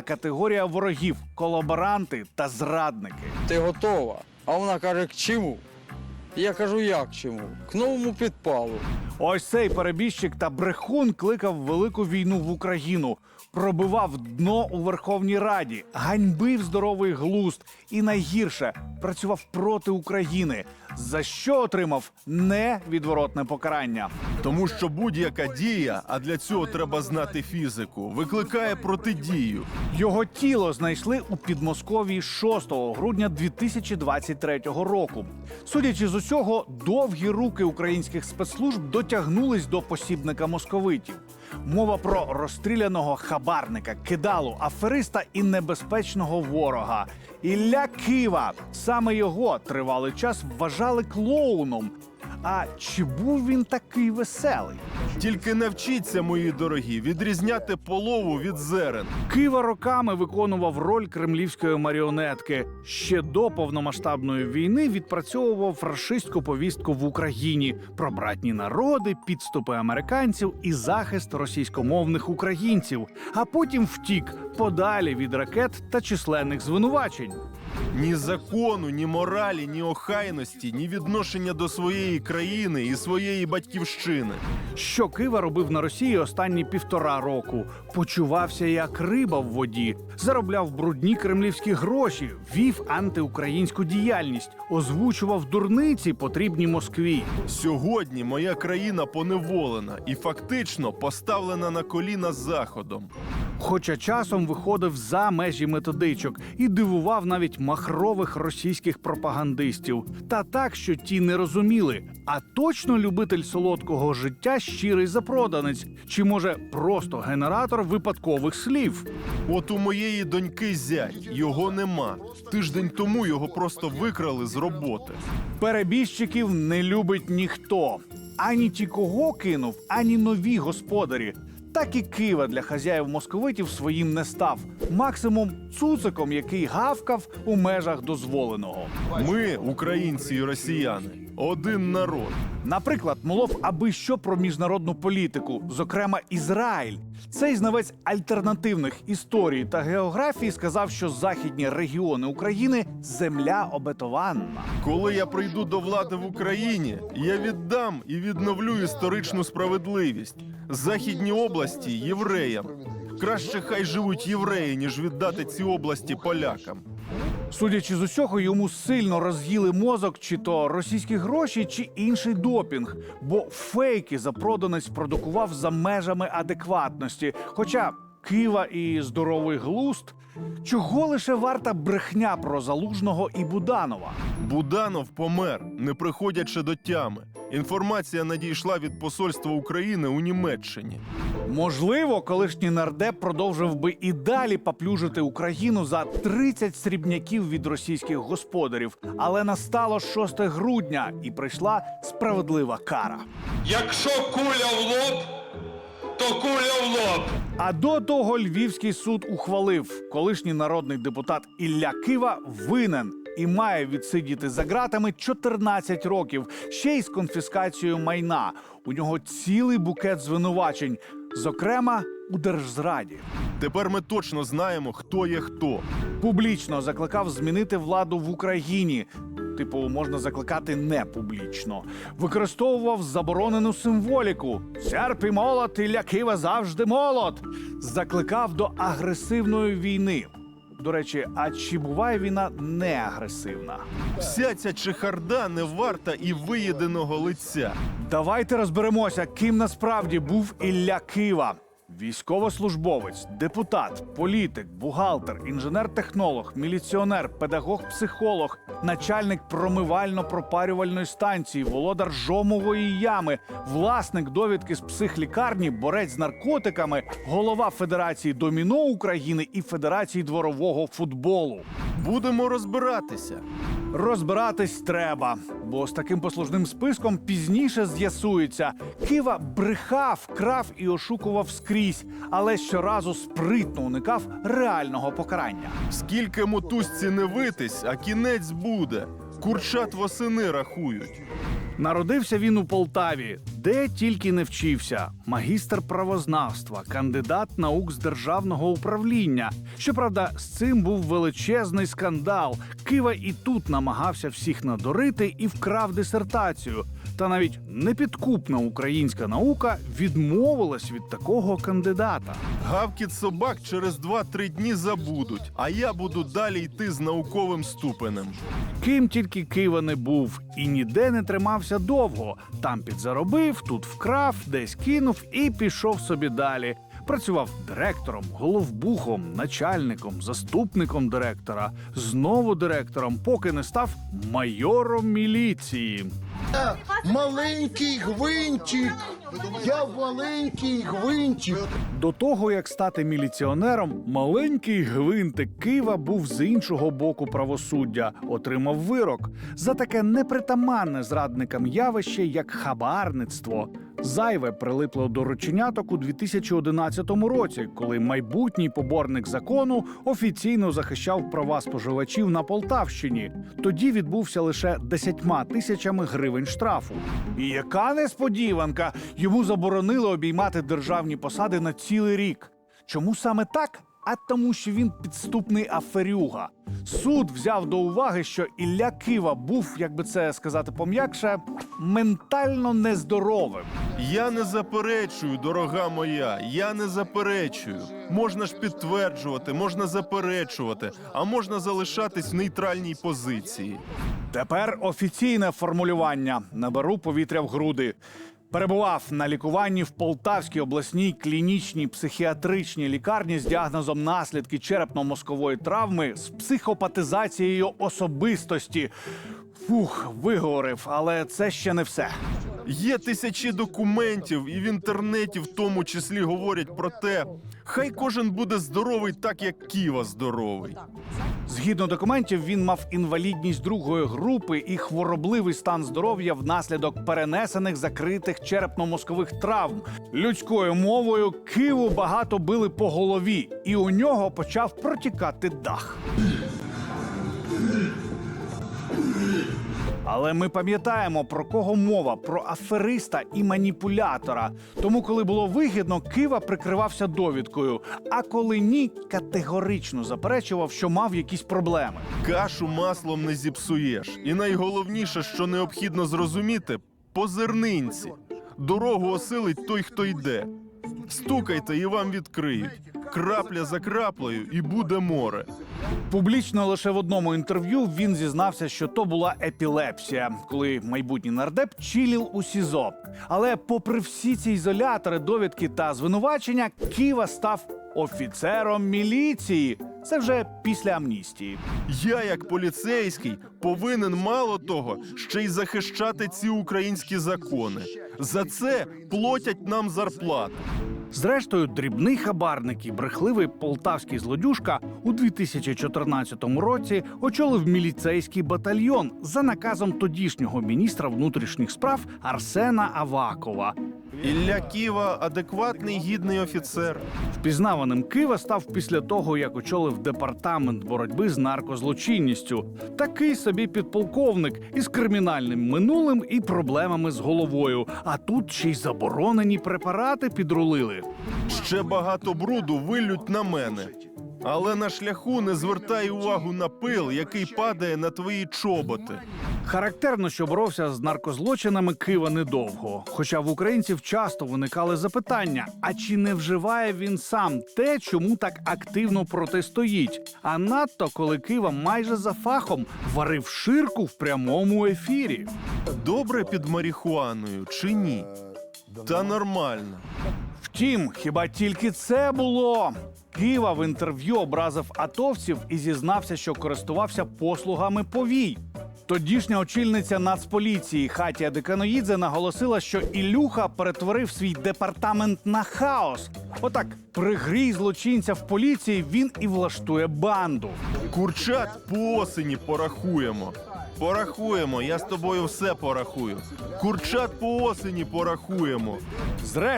категорія ворогів, колаборанти та зрадники. Ти готова? А вона каже, к чому? Я кажу, як чому? К новому підпалу. Ось цей перебіжчик та брехун кликав велику війну в Україну, пробивав дно у Верховній Раді, ганьбив здоровий глузд і найгірше працював проти України, за що отримав невідворотне покарання. Тому що будь-яка дія, а для цього треба знати фізику, викликає протидію. Його тіло знайшли у Підмосков'ї 6 грудня 2023 року. Судячи з усього, довгі руки українських спецслужб дотягнулись до посібника московитів. Мова про розстріляного хабарника, кидалу, афериста і небезпечного ворога. Ілля Кива. Саме його тривалий час вважали клоуном. А чи був він такий веселий? Тільки навчіться, мої дорогі, відрізняти полову від зерен. Кива роками виконував роль кремлівської маріонетки. Ще до повномасштабної війни відпрацьовував фашистську повістку в Україні про братні народи, підступи американців і захист російськомовних українців. А потім втік подалі від ракет та численних звинувачень. Ні закону, ні моралі, ні охайності, ні відношення до своєї країни і своєї батьківщини. Що Кива робив на Росії останні півтора року? Почувався як риба в воді, заробляв брудні кремлівські гроші, вів антиукраїнську діяльність, озвучував дурниці, потрібні Москві. Сьогодні моя країна поневолена і фактично поставлена на коліна заходом. Хоча часом виходив за межі методичок і дивував навіть махрових російських пропагандистів, та так, що ті не розуміли, а точно любитель солодкого життя щирий запроданець, чи може просто генератор випадкових слів. От у моєї доньки зять його нема. Тиждень тому його просто викрали з роботи. Перебіжчиків не любить ніхто. Ані ті, кого кинув, ані нові господарі. Так і Кива для хазяїв московитів своїм не став. Максимум цуциком, який гавкав у межах дозволеного. Ми, українці і росіяни, один народ. Наприклад, молов аби що про міжнародну політику, зокрема Ізраїль. Цей знавець альтернативних історій та географії сказав, що західні регіони України земля обетованна. Коли я прийду до влади в Україні, я віддам і відновлю історичну справедливість. Західні області євреям. Краще хай живуть євреї, ніж віддати ці області полякам. Судячи з усього, йому сильно роз'їли мозок, чи то російські гроші, чи інший допінг, бо фейки запроданець продукував за межами адекватності. Хоча Кива і здоровий глуст, чого лише варта брехня про залужного і Буданова. Буданов помер, не приходячи до тями. Інформація надійшла від посольства України у Німеччині. Можливо, колишній нардеп продовжив би і далі поплюжити Україну за 30 срібняків від російських господарів, але настало 6 грудня і прийшла справедлива кара. Якщо куля в лоб, то куля в лоб. А до того львівський суд ухвалив, колишній народний депутат Ілля Кива винен і має відсидіти за ґратами 14 років, ще й з конфіскацією майна. У нього цілий букет звинувачень, зокрема у держзраді. Тепер ми точно знаємо, хто є хто. Публічно закликав змінити владу в Україні. Типу, можна закликати не публічно. Використовував заборонену символіку. Серп і молот, Ілля Кива завжди молот. Закликав до агресивної війни. До речі, а чи буває війна не агресивна? Вся ця чехарда не варта і виєденого лиця. Давайте розберемося, ким насправді був Ілля Кива. Військовослужбовець, депутат, політик, бухгалтер, інженер-технолог, міліціонер, педагог-психолог, начальник промивально-пропарювальної станції, володар жомової ями, власник довідки з психлікарні, борець з наркотиками, голова Федерації доміно України і Федерації дворового футболу. Будемо розбиратися. Розбиратись треба, бо з таким послужним списком пізніше з'ясується. Кива брехав, крав і ошукував скрізь, але щоразу спритно уникав реального покарання. Скільки мотузці не витись, а кінець буде. Курчат восени рахують. Народився він у Полтаві Де тільки не вчився магістр правознавства, кандидат наук з державного управління. Щоправда, з цим був величезний скандал. Кива і тут намагався всіх надурити і вкрав дисертацію. Та навіть непідкупна українська наука відмовилась від такого кандидата. Гавкіт собак через 2-3 дні забудуть, а я буду далі йти з науковим ступенем. Ким тільки Кива не був і ніде не тримався довго. Там підзаробив, тут вкрав, десь кинув і пішов собі далі. Працював директором, головбухом, начальником, заступником директора, знову директором, поки не став майором міліції. Маленький гвинтик. Я маленький гвинтик. До того як стати міліціонером, маленький гвинтик Кива був з іншого боку правосуддя, отримав вирок за таке непритаманне зрадникам явище, як хабарництво. Зайве прилипло до рученяток у 2011 році, коли майбутній поборник закону офіційно захищав права споживачів на Полтавщині. Тоді відбувся лише 10 тисячами гривень штрафу. І яка несподіванка! Йому заборонили обіймати державні посади на цілий рік. Чому саме так? А тому, що він підступний аферюга. Суд взяв до уваги, що Ілля Кива був, як би це сказати пом'якше, ментально нездоровим. Я не заперечую, дорога моя, я не заперечую. Можна ж підтверджувати, можна заперечувати, а можна залишатись в нейтральній позиції. Тепер офіційне формулювання. Наберу повітря в груди. Перебував на лікуванні в Полтавській обласній клінічній психіатричній лікарні з діагнозом наслідки черепно-мозкової травми з психопатизацією особистості. Фух, виговорив, але це ще не все. Є тисячі документів, і в інтернеті в тому числі говорять про те, хай кожен буде здоровий так, як Ківа здоровий. Згідно документів, він мав інвалідність другої групи і хворобливий стан здоров'я внаслідок перенесених закритих черепно-мозкових травм. Людською мовою киву багато били по голові, і у нього почав протікати дах. Але ми пам'ятаємо про кого мова про афериста і маніпулятора. Тому, коли було вигідно, Кива прикривався довідкою. А коли ні, категорично заперечував, що мав якісь проблеми. Кашу маслом не зіпсуєш. І найголовніше, що необхідно зрозуміти, по зернинці. Дорогу осилить той, хто йде. Стукайте і вам відкриють. Крапля за краплею, і буде море. Публічно лише в одному інтерв'ю він зізнався, що то була епілепсія, коли майбутній нардеп чилів у СІЗО. Але, попри всі ці ізолятори, довідки та звинувачення, Ківа став офіцером міліції. Це вже після амністії. Я, як поліцейський, повинен мало того, ще й захищати ці українські закони. За це платять нам зарплату. Зрештою, дрібний хабарник і брехливий полтавський злодюжка у 2014 році очолив міліцейський батальйон за наказом тодішнього міністра внутрішніх справ Арсена Авакова. Ілля Ківа адекватний гідний офіцер. Впізнаваним Кива став після того, як очолив департамент боротьби з наркозлочинністю. Такий собі підполковник із кримінальним минулим і проблемами з головою. А тут ще й заборонені препарати підрулили. Ще багато бруду виллють на мене. Але на шляху не звертай увагу на пил, який падає на твої чоботи. Характерно, що боровся з наркозлочинами Кива недовго. Хоча в українців часто виникали запитання: а чи не вживає він сам те, чому так активно протистоїть? А надто коли Кива майже за фахом варив ширку в прямому ефірі. Добре під марихуаною чи ні? Та нормально. Втім, хіба тільки це було? Кива в інтерв'ю образив атовців і зізнався, що користувався послугами повій. Тодішня очільниця Нацполіції Хатія Деканоїдзе наголосила, що Ілюха перетворив свій департамент на хаос. Отак, пригрій злочинця в поліції, він і влаштує банду. Курчат по осені порахуємо. Порахуємо, я з тобою все порахую. Курчат по осені порахуємо. Зрештою,